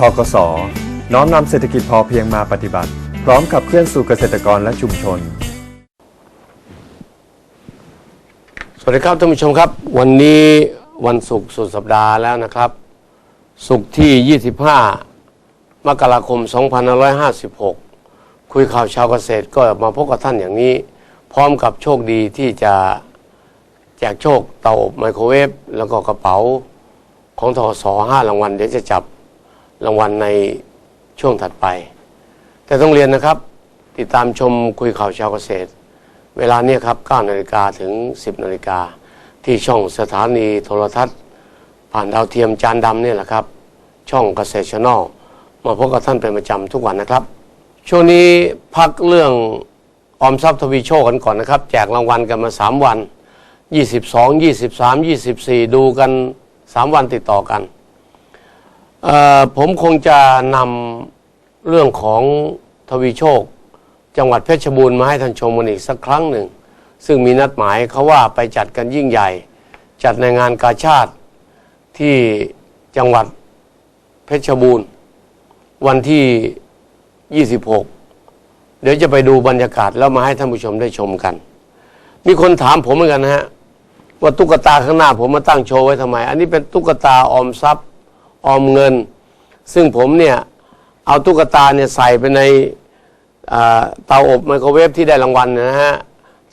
ทกส น้อมนำเศรษฐกิจพอเพียงมาปฏิบัติ พร้อมกับเคลื่อนสู่เกษตรกรและชุมชน สวัสดีครับท่านผู้ชมครับ วันนี้วันศุกร์สุดสัปดาห์แล้วนะครับ ศุกร์ที่ 25 มกราคม 2556 คุยข่าวชาวเกษตรก็มาพบกับท่านอย่างนี้ พร้อมกับโชคดีที่จะแจกโชคเตาอบไมโครเวฟแล้วก็กระเป๋าของทศห้ารางวัลเดี๋ยวจะจับ รางวัลในช่วงถัดไป แต่ต้องเรียนนะครับ ติดตามชมคุยข่าวชาวเกษตร เวลาเนี่ยครับ9นาฬิกาถึง 10นาฬิกาที่ช่องสถานีโทรทัศน์ ผ่านดาวเทียมจานดำเนี่ยแหละครับ ช่องเกษตรช n นลมาพบกับท่านเป็นประจำทุกวันนะครับ ช่วงนี้พักเรื่องออมทรัพย์ทวีโชคกันก่อนนะครับ แจกรางวัลกันมา 3 วัน 22 23 24 ดูกัน 3 วันติดต่อกัน ผมคงจะนำเรื่องของทวีโชค จังหวัดเพชรบูรณ์มาให้ท่านชมกันอีกสักครั้งหนึ่ง ซึ่งมีนัดหมายเขาว่าไปจัดกันยิ่งใหญ่ จัดในงานกาชาติที่จังหวัดเพชรบูรณ์ วันที่ 26 เดี๋ยวจะไปดูบรรยากาศแล้วมาให้ท่านผู้ชมได้ชมกัน มีคนถามผมเหมือนกันนะฮะว่าตุ๊กตาข้างหน้าผมมาตั้งโชว์ไว้ทำไม อันนี้เป็นตุ๊กตาออมทรัพย์ ออมเงิน ซึ่งผมเนี่ยเอาตุ๊กตาเนี่ยใส่ไปในเตาอบไมโครเวฟที่ได้รางวัลนะฮะ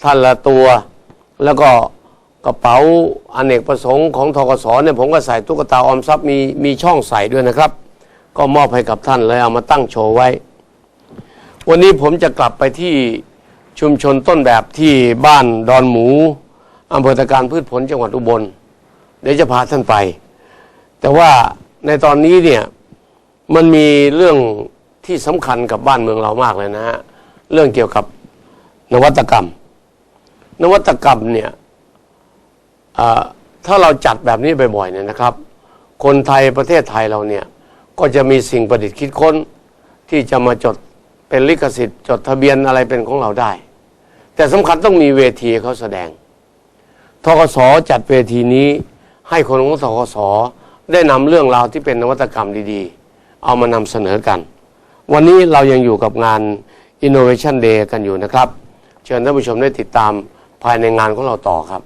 ท่านละตัว แล้วก็กระเป๋าอเนกประสงค์ของทกศเนี่ยผมก็ใส่ตุ๊กตาออมทรัพย์มีมีช่องใส่ด้วยนะครับ ก็มอบให้กับท่านเลยเอามาตั้งโชว์ไว้ วันนี้ผมจะกลับไปที่ชุมชนต้นแบบที่บ้านดอนหมูอำเภอตะการพืชผลจังหวัดอุบล เดี๋ยวจะพาท่านไป แต่ว่า ในตอนนี้เนี่ยมันมีเรื่องที่สำคัญกับบ้านเมืองเรามากเลยนะฮะเรื่องเกี่ยวกับนวัตกรรม นวัตกรรมเนี่ยถ้าเราจัดแบบนี้บ่อยๆเนี่ยนะครับ คนไทยประเทศไทยเราเนี่ยก็จะมีสิ่งประดิษฐ์คิดค้น ที่จะมาจดเป็นลิขสิทธิ์จดทะเบียนอะไรเป็นของเราได้ แต่สำคัญต้องมีเวทีเขาแสดงทกสจัดเวทีนี้ให้คนของทกส ได้นำเรื่องราวที่เป็นนวัตกรรมดีๆ เอามานำเสนอกัน วันนี้เรายังอยู่กับงาน Innovation Day กันอยู่นะครับ เชิญท่านผู้ชมได้ติดตามภายในงานของเราต่อครับ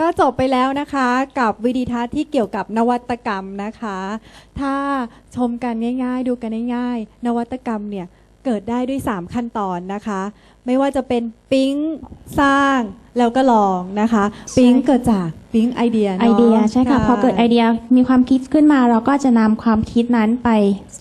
ก็จบไปแล้วนะคะกับวิดีทัศน์ที่เกี่ยวกับนวัตกรรมนะคะ ถ้าชมกันง่ายๆ ดูกันง่ายๆ นวัตกรรมเนี่ยเกิดได้ด้วย 3 ขั้นตอนนะคะไม่ว่าจะเป็นปิ๊งสร้างแล้วก็ลองนะคะ ปิ๊งเกิดจากปิ๊งไอเดียนะไอเดียใช่ค่ะ พอเกิดไอเดียมีความคิดขึ้นมาเราก็จะนำความคิดนั้นไป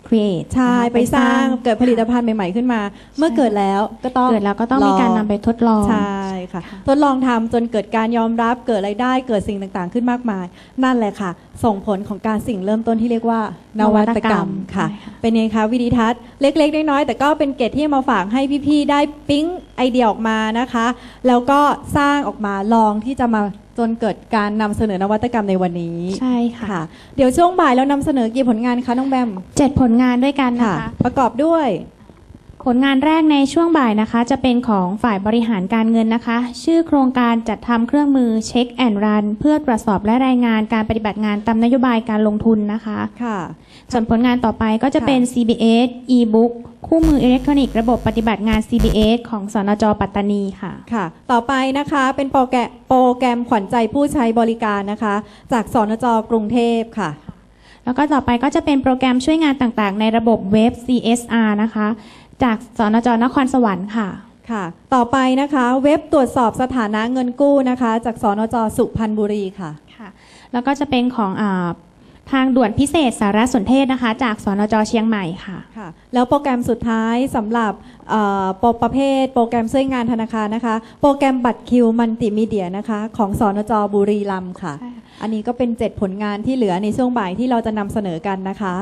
create ใช่นะคะไปสร้างเกิดผลิตภัณฑ์ใหม่ ๆ ขึ้นมา เมื่อเกิดแล้วก็ต้องเกิดแล้วก็ต้องมีการนำไปทดลอง ใช่ค่ะ ทดลองทำจนเกิดการยอมรับเกิดรายได้เกิดสิ่งต่างๆ ขึ้นมากมาย นั่นแหละค่ะ ส่งผลของการสิ่งเริ่มต้นที่เรียกว่านวัตกรรมค่ะ ใช่ค่ะ เป็นไงคะวิดีทัศน์เล็กๆน้อยๆแต่ก็เป็นเกร็ดที่มาฝากให้พี่ๆได้ปิ๊งไอเดียออกมานะคะ แล้วก็สร้างออกมาลองที่จะมาจนเกิดการนำเสนอนวัตกรรมในวันนี้ใช่ค่ะค่ะเดี๋ยวช่วงบ่ายเรานำเสนอกี่ผลงานคะน้องแบมเจ็ดผลงานด้วยกันนะค่ะคะประกอบด้วย ผลงานแรกในช่วงบ่ายนะคะ จะเป็นของฝ่ายบริหารการเงินนะคะ ชื่อโครงการจัดทำเครื่องมือเช็คแอนด์รันเพื่อตรวจสอบและรายงานการปฏิบัติงานตามนโยบายการลงทุนนะคะค่ะ ส่วนผลงานต่อไปก็จะเป็นค่ะ CBS e-book คู่มืออิเล็กทรอนิกส์ระบบปฏิบัติงาน CBS ของสนจปัตตานีค่ะ ค่ะ ต่อไปนะคะเป็นโปรแกรมโปรแกรมขวัญใจผู้ใช้บริการนะคะ จากสนจกรุงเทพค่ะแล้วก็ต่อไปก็จะเป็นโปรแกรมช่วยงานต่างๆ ในระบบเว็บ CSR นะคะ จากสนจนครสวรรค์ค่ะ ค่ะ ต่อไปนะคะ เว็บตรวจสอบสถานะเงินกู้นะคะ จากสนจสุพรรณบุรีค่ะ ค่ะ แล้วก็จะเป็นของอาทางด่วนพิเศษสารสนเทศนะคะ จากสนจเชียงใหม่ค่ะค่ะ แล้วโปรแกรมสุดท้ายสำหรับเอ่อโปรประเภท โปรแกรมช่วยงานธนาคารนะคะ โปรแกรมบัตรคิวมัลติมีเดียนะคะ ของสอนจบุรีรัมย์ค่ะใช่ค่ะ อันนี้ก็เป็น 7 ผลงานที่เหลือในช่วงบ่ายที่เราจะนำเสนอกันนะคะ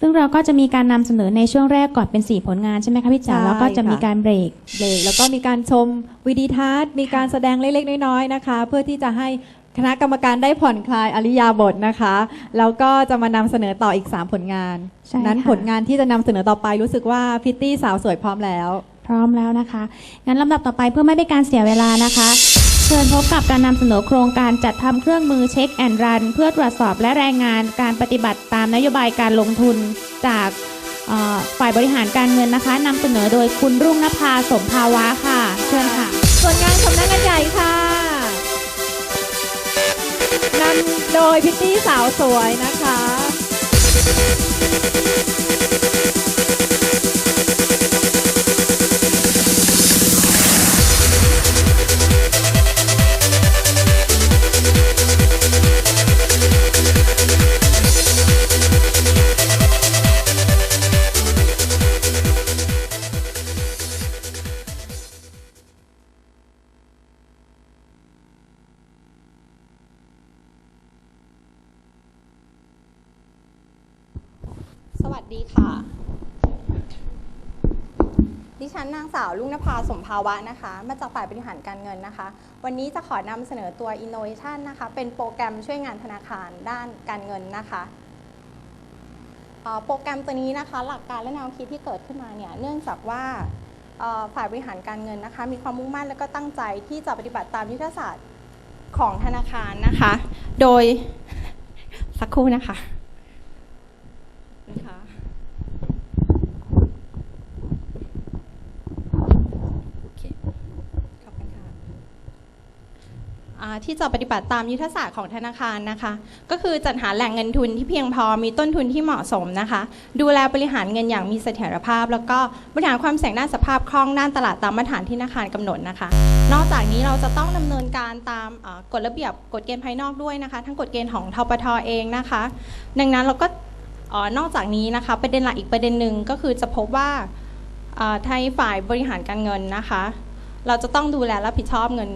ซึ่งเราก็จะมีการนำเสนอในช่วงแรกก่อนเป็น 4 ผลงานใช่ไหมคะพี่จ๋าใช่แล้วก็จะมีค่ะ การเบรก เบรกแล้วก็มีการชมวิดีทัศน์ มีการแสดงเล็กๆ น้อยๆนะคะ เพื่อที่จะให้คณะกรรมการได้ผ่อนคลายอริยาบทนะคะ แล้วก็จะมานำเสนอต่ออีก 3 ผลงาน ใช่ค่ะ นั้นผลงานที่จะนำเสนอต่อไปรู้สึกว่าพิตตี้สาวสวยพร้อมแล้ว พร้อมแล้วนะคะ งั้นลำดับต่อไปเพื่อไม่เป็นการเสียเวลานะคะ เชิญพบกับการนำเสนอโครงการจัดทำเครื่องมือเช็คแอนด์รัน เพื่อตรวจสอบและรายงานการปฏิบัติตามนโยบายการลงทุนจากฝ่ายบริหารการเงินนะคะนำเสนอโดยคุณรุ่งนภาสมภาวะค่ะ เชิญค่ะ ส่วนงานสำนักงานใหญ่ค่ะนำโดยพิตตี้สาวสวยนะคะ ดิฉันนางสาวลุงนภาสมภาวะนะคะ มาจากฝ่ายบริหารการเงินนะคะ วันนี้จะขอนำเสนอตัว Innovation นะคะ เป็นโปรแกรมช่วยงานธนาคารด้านการเงินนะคะโปรแกรมตัวนี้นะคะ หลักการและแนวคิดที่เกิดขึ้นมาเนี่ยเนื่องจากว่าฝ่ายบริหารการเงินนะคะ มีความมุ่งมั่นและก็ตั้งใจที่จะปฏิบัติตามยุทธศาสตร์ของธนาคารนะคะ โดยสักครู่นะคะ โอเคขอบคุณค่ะอ่า ที่จะปฏิบัติตามยุทธศาสตร์ของธนาคารนะคะ ก็คือจัดหาแหล่งเงินทุนที่เพียงพอมีต้นทุนที่เหมาะสมนะคะ ดูแลบริหารเงินอย่างมีเสถียรภาพ แล้วก็บริหารความเสี่ยงด้านสภาพคล่องด้านตลาดตามมาตรฐานที่ธนาคารกำหนดนะคะ นอกจากนี้เราจะต้องดำเนินการตามกฎระเบียบกฎเกณฑ์ภายนอกด้วยนะคะ ทั้งกฎเกณฑ์ของทปทเองนะคะ ดังนั้นเราก็อนอกจากนี้นะคะประเด็นหลักอีกประเด็นหนึ่งก็คือจะพบว่าไทยฝ่ายบริหารการเงินนะคะ เราจะต้องดูแลรับผิดชอบเงิน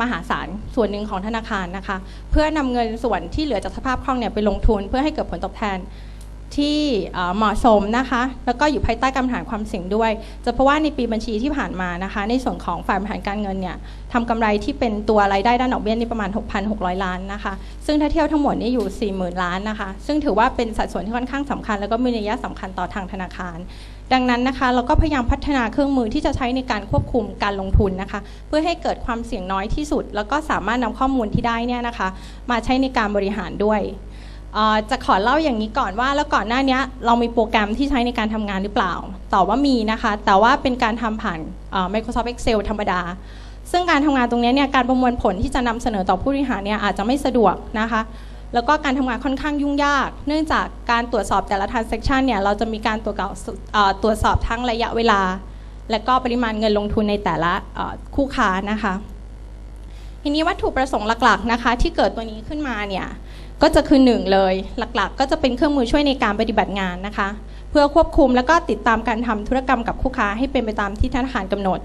มหาศาลส่วนหนึ่งของธนาคารนะคะ เพื่อนำเงินส่วนที่เหลือจากสภาพคล่องเนี่ยไปลงทุน เพื่อให้เกิดผลตอบแทนที่เหมาะสมนะคะ แล้วก็อยู่ภายใต้การบริหารความเสี่ยงด้วย จะเพราะว่าในปีบัญชีที่ผ่านมานะคะ ในส่วนของฝ่ายบริหารการเงินเนี่ยทำกำไรที่เป็นตัวรายได้ด้านดอกเบี้ยนี่ประมาณ 6,600 ล้านนะคะ ซึ่งถ้าเที่ยวทั้งหมดนี่อยู่ 40,000 ล้านนะคะ ซึ่งถือว่าเป็นสัดส่วนที่ค่อนข้างสำคัญ แล้วก็มีนัยสำคัญต่อทางธนาคาร ดังนั้นนะคะเราก็พยายามพัฒนาเครื่องมือที่จะใช้ในการควบคุมการลงทุนนะคะ เพื่อให้เกิดความเสี่ยงน้อยที่สุด แล้วก็สามารถนำข้อมูลที่ได้เนี่ยนะคะ มาใช้ในการบริหารด้วยจะขอเล่าอย่างนี้ก่อนว่าแล้วก่อนหน้านี้เรามีโปรแกรมที่ใช้ในการทำงานหรือเปล่าตอบว่ามีนะคะ แต่ว่าเป็นการทำผ่าน Microsoft Excel ธรรมดา ซึ่งการทำงานตรงนี้เนี่ยการประมวลผลที่จะนำเสนอต่อผู้บริหารเนี่ยอาจจะไม่สะดวกนะคะ แล้วก็การทำงานค่อนข้างยุ่งยาก เนื่องจากการตรวจสอบแต่ละ transaction เนี่ยเราจะมีการตรวจเก่าตรวจสอบทั้งระยะเวลา และก็ปริมาณเงินลงทุนในแต่ละคู่ค้านะคะทีนี้วัตถุประสงค์หลักๆนะคะ ที่เกิดตัวนี้ขึ้นมาเนี่ยก็จะคือหนึ่งเลยหลักๆ ก็จะเป็นเครื่องมือช่วยในการปฏิบัติงานนะคะ เพื่อควบคุมแล้วก็ติดตามการทำธุรกรรมกับคู่ค้าให้เป็นไปตามที่ธนาคารกำหนด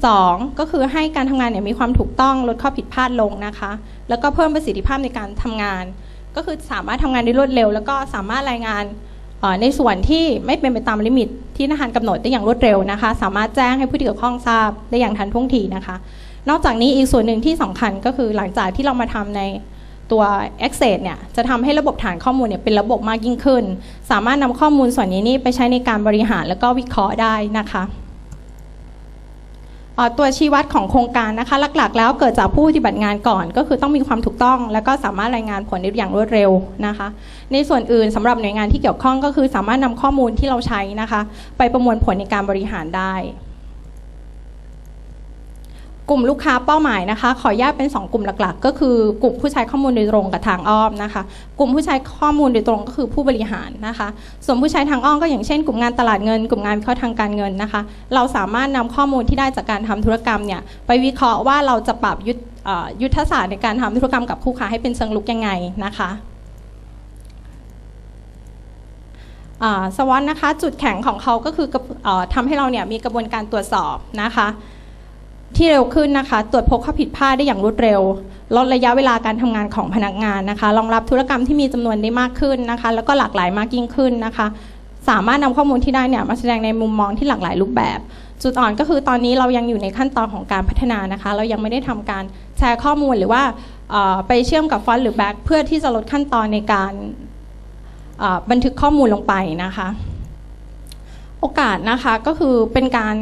2. ก็คือให้การทำงานเนี่ยมีความถูกต้องลดข้อผิดพลาดลงนะคะ แล้วก็เพิ่มประสิทธิภาพในการทำงาน ก็คือสามารถทำงานได้รวดเร็ว แล้วก็สามารถรายงานในส่วนที่ไม่เป็นไปตามลิมิต ที่ธนาคารกำหนดได้อย่างรวดเร็วนะคะ สามารถแจ้งให้ผู้ที่เกี่ยวข้องทราบได้อย่างทันท่วงทีนะคะ นอกจากนี้อีกส่วนหนึ่งที่สำคัญก็คือหลังจากที่เรามาทำในตัว Access เนี่ยจะทำให้ระบบฐานข้อมูลเนี่ยเป็นระบบมากยิ่งขึ้น สามารถนำข้อมูลส่วนนี้นี่ไปใช้ในการบริหารแล้วก็วิเคราะห์ได้นะคะ ตัวชี้วัดของโครงการนะคะ หลักๆ แล้วเกิดจากผู้ปฏิบัติงานก่อน ก็คือต้องมีความถูกต้อง แล้วก็สามารถรายงานผลได้อย่างรวดเร็วนะคะ ในส่วนอื่นสำหรับหน่วยงานที่เกี่ยวข้องก็คือสามารถนำข้อมูลที่เราใช้นะคะ ไปประมวลผลในการบริหารได้ กลุ่มลูกค้าเป้าหมายนะคะ ขอแยกเป็น 2 กลุ่มหลักๆ ก็คือกลุ่มผู้ใช้ข้อมูลโดยตรงกับทางอ้อมนะคะ กลุ่มผู้ใช้ข้อมูลโดยตรงก็คือผู้บริหารนะคะ ส่วนผู้ใช้ทางอ้อมก็อย่างเช่น กลุ่มงานตลาดเงิน กลุ่มงานวิเคราะห์ทางการเงินนะคะ เราสามารถนำข้อมูลที่ได้จากการทำธุรกรรมเนี่ยไปวิเคราะห์ว่าเราจะปรับยุทธยุทธศาสตร์ในการทำธุรกรรมกับคู่ค้าให้เป็นเชิงลุกยังไงนะคะสวอนนะคะจุดแข็งของเขาก็คืออ่อทำให้เราเนี่ยมีกระบวนการตรวจสอบนะคะ ที่เร็วขึ้นนะคะ ตรวจพบข้อผิดพลาดได้อย่างรวดเร็ว ลดระยะเวลาการทำงานของพนักงานนะคะ รองรับธุรกรรมที่มีจำนวนได้มากขึ้นนะคะ แล้วก็หลากหลายมากยิ่งขึ้นนะคะ สามารถนำข้อมูลที่ได้เนี่ยมาแสดงในมุมมองที่หลากหลายรูปแบบ จุดอ่อนก็คือตอนนี้เรายังอยู่ในขั้นตอนของการพัฒนานะคะ เรายังไม่ได้ทำการแชร์ข้อมูลหรือว่าไปเชื่อมกับฟอนต์หรือแบ็กเพื่อที่จะลดขั้นตอนในการบันทึกข้อมูลลงไปนะคะ โอกาสนะคะก็คือเป็นการ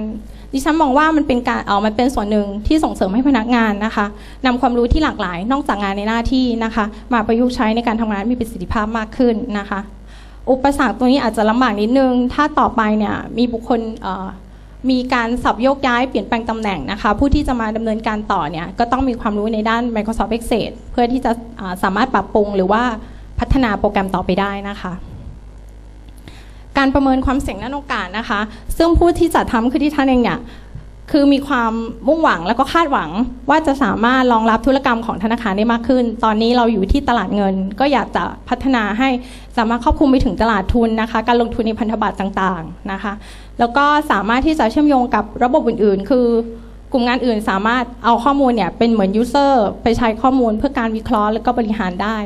ดิฉันมองว่ามันเป็นการเออมันเป็นส่วนหนึ่งที่ส่งเสริมให้พนักงานนะคะนำความรู้ที่หลากหลาย นอกจากงานในหน้าที่นะคะ มาประยุกต์ใช้ในการทำงานมีประสิทธิภาพมากขึ้นนะคะ อุปสรรคตัวนี้อาจจะลำบากนิดนึง ถ้าต่อไปเนี่ยมีบุคคลมีการสับโยกย้ายเปลี่ยนแปลงตำแหน่งนะคะ ผู้ที่จะมาดำเนินการต่อเนี่ยก็ต้องมีความรู้ในด้าน Microsoft Excel เพื่อที่จะสามารถปรับปรุงหรือว่าพัฒนาโปรแกรมต่อไปได้นะคะ การประเมินความเสี่ยงด้านโอกาสนะคะ ซึ่งผู้ที่จัดทำคือที่ท่านเองเนี่ยคือมีความมุ่งหวังแล้วก็คาดหวังว่าจะสามารถรองรับธุรกรรมของธนาคารได้มากขึ้น ตอนนี้เราอยู่ที่ตลาดเงิน ก็อยากจะพัฒนาให้สามารถครอบคลุมไปถึงตลาดทุนนะคะ การลงทุนในพันธบัตรต่างๆนะคะ แล้วก็สามารถที่จะเชื่อมโยงกับระบบอื่น ๆ คือกลุ่มงานอื่นสามารถเอาข้อมูลเนี่ยเป็นเหมือนยูเซอร์ไปใช้ข้อมูลเพื่อการวิเคราะห์แล้วก็บริหารได้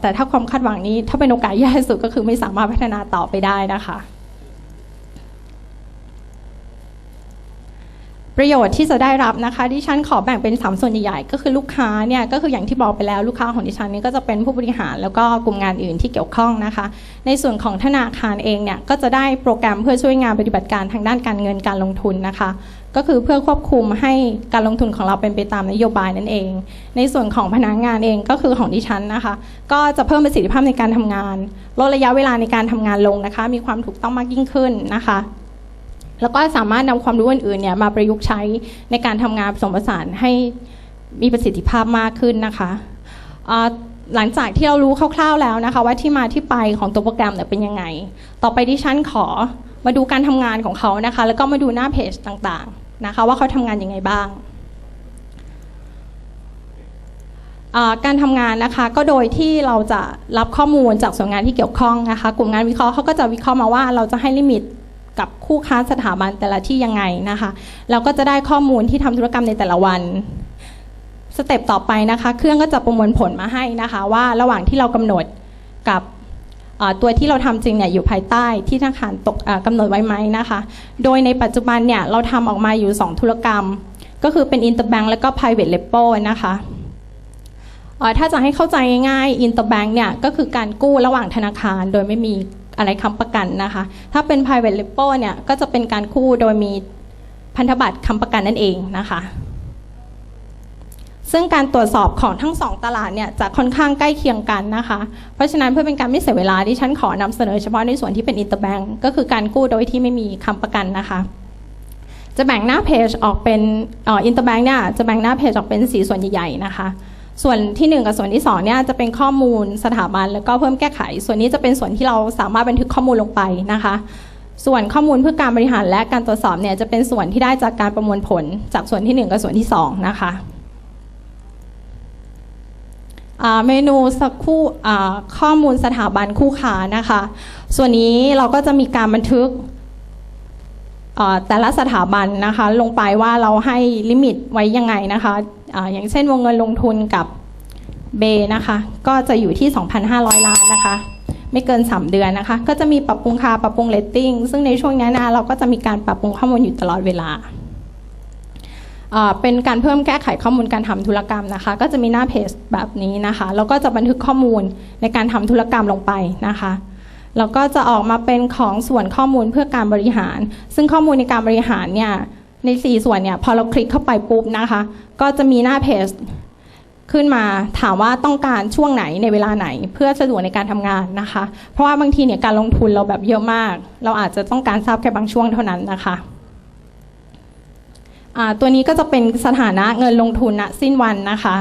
แต่ถ้าความคาดหวังนี้ ถ้าเป็นโอกาสแย่สุดก็คือไม่สามารถพัฒนาต่อไปได้นะคะ ประโยชน์ที่จะได้รับนะคะดิฉันขอแบ่งเป็น 3 ส่วนใหญ่ๆก็คือลูกค้าเนี่ยก็คืออย่างที่บอกไปแล้วลูกค้าของดิฉันนี่ก็จะเป็นผู้บริหารแล้วก็กลุ่มงานอื่นที่เกี่ยวข้องนะคะ ในส่วนของธนาคารเองเนี่ยก็จะได้โปรแกรมเพื่อช่วยงานปฏิบัติการทางด้านการเงินการลงทุนนะคะ ก็คือเพื่อควบคุมให้การลงทุนของเราเป็นไปตามนโยบายนั่นเอง ในส่วนของพนักงานเองก็คือของดิฉันนะคะ ก็จะเพิ่มประสิทธิภาพในการทำงานลดระยะเวลาในการทำงานลงนะคะ มีความถูกต้องมากยิ่งขึ้นนะคะ แล้วก็สามารถนำความรู้อื่นๆเนี่ยมาประยุกต์ใช้ในการทำงานผสมผสานให้มีประสิทธิภาพมากขึ้นนะคะหลังจากที่เรารู้คร่าวๆแล้วนะคะ ว่าที่มาที่ไปของตัวโปรแกรมเนี่ยเป็นยังไง ต่อไปที่ฉันขอมาดูการทำงานของเขานะคะ แล้วก็มาดูหน้าเพจต่างๆ นะคะว่าเขาทำงานยังไงบ้างการทำงานนะคะก็โดยที่เราจะรับข้อมูลจากส่วนงานที่เกี่ยวข้องนะคะ กลุ่มงานวิเคราะห์เขาก็จะวิเคราะห์มาว่าเราจะให้ลิมิตกับคู่ค้าสถาบันแต่ละที่ยังไงนะคะ เราก็จะได้ข้อมูลที่ทำธุรกรรมในแต่ละวันสเต็ปต่อไปนะคะ เครื่องก็จะประมวลผลมาให้นะคะ ว่าระหว่างที่เรากำหนดกับ ตัวที่เราทำจริงเนี่ยอยู่ภายใต้ที่ธนาคารตกกำหนดไว้ไหมนะคะ โดยในปัจจุบันเนี่ยเราทำออกมาอยู่ 2 ธุรกรรม ก็คือเป็น interbank และก็ private repo นะคะถ้าจะให้เข้าใจง่ายๆ interbank เนี่ยก็คือการกู้ระหว่างธนาคารโดยไม่มีอะไรค้ำประกันนะคะ ถ้าเป็น private repo เนี่ยก็จะเป็นการกู้โดยมีพันธบัตรค้ำประกันนั่นเองนะคะ ซึ่งการตรวจสอบของทั้งสองตลาดเนี่ยจะค่อนข้างใกล้เคียงกันนะคะ เพราะฉะนั้นเพื่อเป็นการไม่เสียเวลาที่ฉันขอนำเสนอเฉพาะในส่วนที่เป็น interbank ก็คือการกู้โดยที่ไม่มีค้ำประกันนะคะ จะแบ่งหน้าเพจออกเป็นเอ่อ interbank เนี่ยจะแบ่งหน้าเพจออกเป็นสีส่วนใหญ่ๆนะคะ ส่วนที่ 1 กับส่วนที่2เนี่ยจะเป็นข้อมูลสถาบันแล้วก็เพิ่มแก้ไข ส่วนนี้จะเป็นส่วนที่เราสามารถบันทึกข้อมูลลงไปนะคะส่วนข้อมูลเพื่อการบริหารและการตรวจสอบเนี่ยจะเป็นส่วนที่ได้จากการประมวลผลจากส่วนที่ 1 กับส่วนที่ 2 นะคะ อ่าเมนูสักคู่อ่าข้อมูลสถาบันคู่ค้านะคะ ส่วนนี้เราก็จะมีการบันทึกอ่อแต่ละสถาบันนะคะ ลงไปว่าเราให้ลิมิตไว้ยังไงนะคะอาอย่างเช่นวงเงินลงทุนกับเบนะคะ ก็จะอยู่ที่ 2,500 ล้านนะคะ ไม่เกิน 3 เดือนนะคะ ก็จะมีปรับปรุงค่าปรับปรุงเลตติ้งซึ่งในช่วงนี้นะเราก็จะมีการปรับปรุงข้อมูลอยู่ตลอดเวลา เป็นการเพิ่มแก้ไขข้อมูลการทำธุรกรรมนะคะ ก็จะมีหน้าเพจแบบนี้นะคะ แล้วก็จะบันทึกข้อมูลในการทำธุรกรรมลงไปนะคะแล้วก็จะออกมาเป็นของส่วนข้อมูลเพื่อการบริหาร ซึ่งข้อมูลในการบริหารเนี่ยใน 4 ส่วนเนี่ยพอเราคลิกเข้าไปปุ๊บนะคะ ก็จะมีหน้าเพจขึ้นมาถามว่าต้องการช่วงไหนในเวลาไหน เพื่อสะดวกในการทำงานนะคะ เพราะว่าบางทีเนี่ยการลงทุนเราแบบเยอะมาก เราอาจจะต้องการทราบแค่บางช่วงเท่านั้นนะคะ ตัวนี้ก็จะเป็นสถานะเงินลงทุนณสิ้นวันนะคะ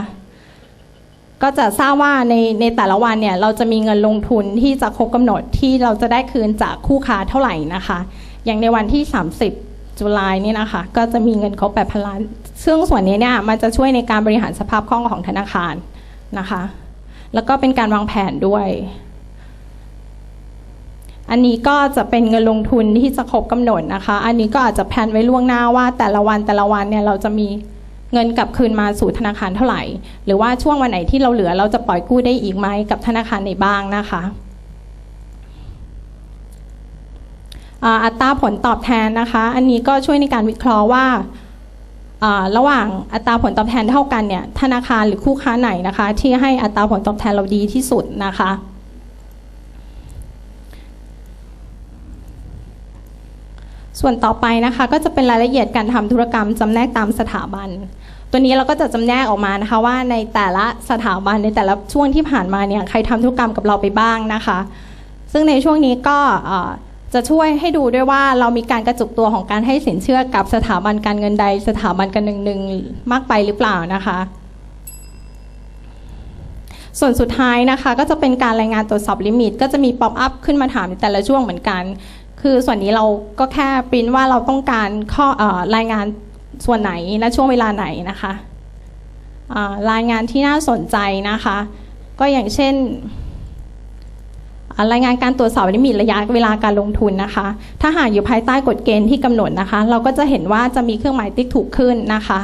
ก็จะทราบว่าในในแต่ละวันเนี่ยเราจะมีเงินลงทุนที่จะครบกำหนดที่เราจะได้คืนจากคู่ค้าเท่าไหร่นะคะ อย่างในวันที่ 30 จุลายนี่นะคะ ก็จะมีเงินครบ8พันล้านซึ่งส่วนนี้เนี่ยมันจะช่วยในการบริหารสภาพคล่องของธนาคารนะคะ แล้วก็เป็นการวางแผนด้วย อันนี้ก็จะเป็นเงินลงทุนที่จะครบกำหนดนะคะ อันนี้ก็อาจจะแพลนไว้ล่วงหน้าว่าแต่ละวันแต่ละวันเนี่ยเราจะมีเงินกลับคืนมาสู่ธนาคารเท่าไหร่ หรือว่าช่วงวันไหนที่เราเหลือเราจะปล่อยกู้ได้อีกไหมกับธนาคารไหนบ้างนะคะอัตราผลตอบแทนนะคะ อันนี้ก็ช่วยในการวิเคราะห์ว่าระหว่างอัตราผลตอบแทนเท่ากันเนี่ยธนาคารหรือคู่ค้าไหนนะคะ ที่ให้อัตราผลตอบแทนเราดีที่สุดนะคะ ส่วนต่อไปนะคะก็จะเป็นรายละเอียดการทำธุรกรรมจำแนกตามสถาบัน ตัวนี้เราก็จะจำแนกออกมานะคะว่าในแต่ละสถาบันในแต่ละช่วงที่ผ่านมาเนี่ยใครทำธุรกรรมกับเราไปบ้างนะคะ ซึ่งในช่วงนี้ก็จะช่วยให้ดูด้วยว่าเรามีการกระจุกตัวของการให้สินเชื่อกับสถาบันการเงินใด สถาบันการเงินหนึ่งมากไปหรือเปล่านะคะ ส่วนสุดท้ายนะคะ ก็จะเป็นการรายงานตรวจสอบลิมิต ก็จะมีป๊อปอัพขึ้นมาถามในแต่ละช่วงเหมือนกัน คือส่วนนี้เราก็แค่ปริ้นว่าเราต้องการข้ออรายงานส่วนไหนและช่วงเวลาไหนนะคะรายงานที่น่าสนใจนะคะ ก็อย่างเช่น รายงานการตรวจสอบลิมิตระยะเวลาการลงทุนนะคะ ถ้าหากอยู่ภายใต้กฎเกณฑ์ที่กำหนดนะคะ เราก็จะเห็นว่าจะมีเครื่องหมายติ๊กถูกขึ้นนะคะ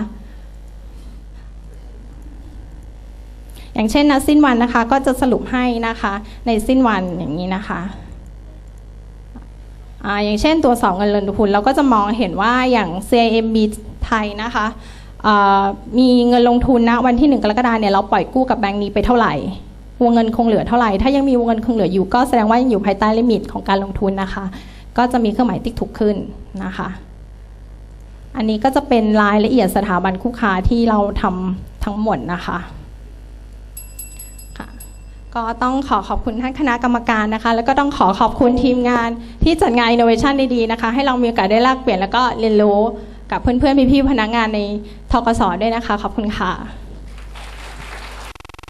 อย่างเช่นนะสิ้นวันนะคะ ก็จะสรุปให้นะคะในสิ้นวันอย่างนี้นะคะ อย่างเช่นตัวสองเงินลงทุนเราก็จะมองเห็นว่าอย่าง CIMB ไทยนะคะมีเงินลงทุนนะวันที่ 1 กรกฎาคมเนี่ยเราปล่อยกู้กับแบงก์นี้ไปเท่าไหร่ วงเงินคงเหลือเท่าไหร่ ถ้ายังมีวงเงินคงเหลืออยู่ก็แสดงว่ายังอยู่ภายใต้ลิมิตของการลงทุนนะคะ ก็จะมีเครื่องหมายติ๊กถูกขึ้นนะคะ อันนี้ก็จะเป็นรายละเอียดสถาบันคู่ค้าที่เราทำทั้งหมดนะคะ ก็ต้องขอขอบคุณท่านคณะกรรมการนะคะ แล้วก็ต้องขอขอบคุณทีมงานที่จัดงาน Innovation ดีๆนะคะ ให้เรามีโอกาสได้แลกเปลี่ยนแล้วก็เรียนรู้กับเพื่อนๆพี่ๆพนักงานในทกศด้วยนะคะ ขอบคุณค่ะ